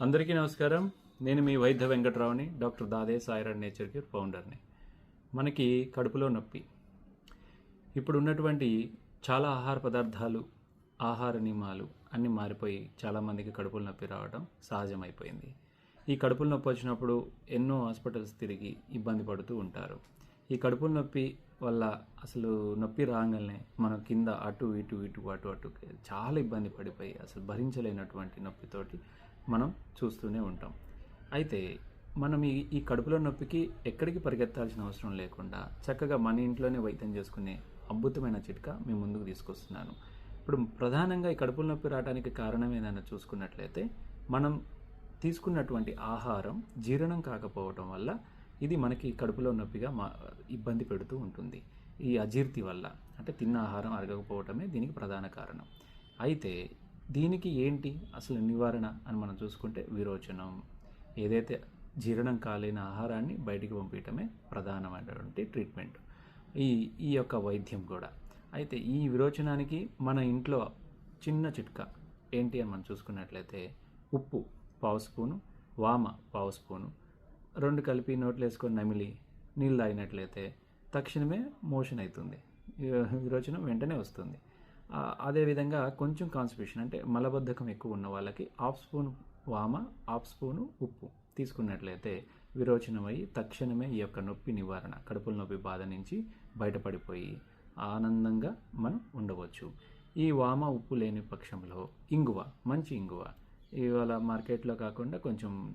అందరికీ నమస్కారం. నేను మీ వైద్య వెంకటరావుని డాక్టర్ దాదే సాయిరాడ్ నేచర్ క్యూర్ ఫౌండర్ని. మనకి కడుపులో నొప్పి. ఇప్పుడు ఉన్నటువంటి చాలా ఆహార పదార్థాలు ఆహార నియమాలు అన్నీ మారిపోయి చాలామందికి కడుపులు నొప్పి రావడం సహజమైపోయింది. ఈ కడుపులో నొప్పి వచ్చినప్పుడు ఎన్నో హాస్పిటల్స్ తిరిగి ఇబ్బంది పడుతూ ఉంటారు. ఈ కడుపుల నొప్పి వల్ల అసలు నొప్పి రాగానే మనం కింద అటు ఇటు ఇటు అటు అటు చాలా ఇబ్బంది పడిపోయి అసలు భరించలేనటువంటి నొప్పితోటి మనం చూస్తూనే ఉంటాం. అయితే మనం ఈ ఈ కడుపులో నొప్పికి ఎక్కడికి పరిగెత్తాల్సిన అవసరం లేకుండా చక్కగా మన ఇంట్లోనే వైద్యం చేసుకునే అద్భుతమైన చిట్కా మీ ముందుకు తీసుకొస్తున్నాను. ఇప్పుడు ప్రధానంగా ఈ కడుపుల నొప్పి రావడానికి కారణం ఏదైనా చూసుకున్నట్లయితే మనం తీసుకున్నటువంటి ఆహారం జీర్ణం కాకపోవటం వల్ల ఇది మనకి కడుపులో నొప్పిగా మా ఇబ్బంది పెడుతూ ఉంటుంది. ఈ అజీర్తి వల్ల అంటే తిన్న ఆహారం అరగకపోవటమే దీనికి ప్రధాన కారణం. అయితే దీనికి ఏంటి అసలు నివారణ అని మనం చూసుకుంటే విరోచనం. ఏదైతే జీర్ణం కాలేని ఆహారాన్ని బయటికి పంపించటమే ప్రధానమైనటువంటి ట్రీట్మెంట్. ఈ ఈ యొక్క వైద్యం కూడా. అయితే ఈ విరోచనానికి మన ఇంట్లో చిన్న చిట్కా ఏంటి అని మనం చూసుకున్నట్లయితే ఉప్పు పావు స్పూను వామ పావు స్పూను రెండు కలిపి నోట్లో వేసుకొని నమిలి నీళ్ళు తాగినట్లయితే తక్షణమే మోషన్ అవుతుంది. విరోచనం వెంటనే వస్తుంది. అదేవిధంగా కొంచెం కాన్స్టిపేషన్ అంటే మలబద్ధకం ఎక్కువ ఉన్న వాళ్ళకి హాఫ్ స్పూన్ వామ హాఫ్ స్పూను ఉప్పు తీసుకున్నట్లయితే విరోచనమై తక్షణమే ఈ యొక్క నొప్పి నివారణ కడుపుల నొప్పి బాధ నుంచి బయటపడిపోయి ఆనందంగా మనం ఉండవచ్చు. ఈ వామ ఉప్పు లేని పక్షంలో ఇంగువ మంచి ఇంగువ ఇవాళ మార్కెట్లో కాకుండా కొంచెం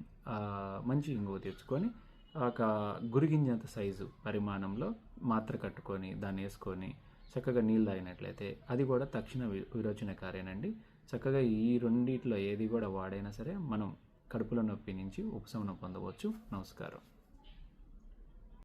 మంచి ఇంగువ తెచ్చుకొని ఒక గురిగింజంత సైజు పరిమాణంలో మాత్ర కట్టుకొని దాన్ని వేసుకొని చక్కగా నీళ్ళు తాగినట్లయితే అది కూడా తక్షణ విరోచన విరోచనకారేనండి చక్కగా ఈ రెండిట్లో ఏది కూడా వాడైనా సరే మనం కడుపులో నొప్పి నుంచి ఉపశమనం పొందవచ్చు. నమస్కారం.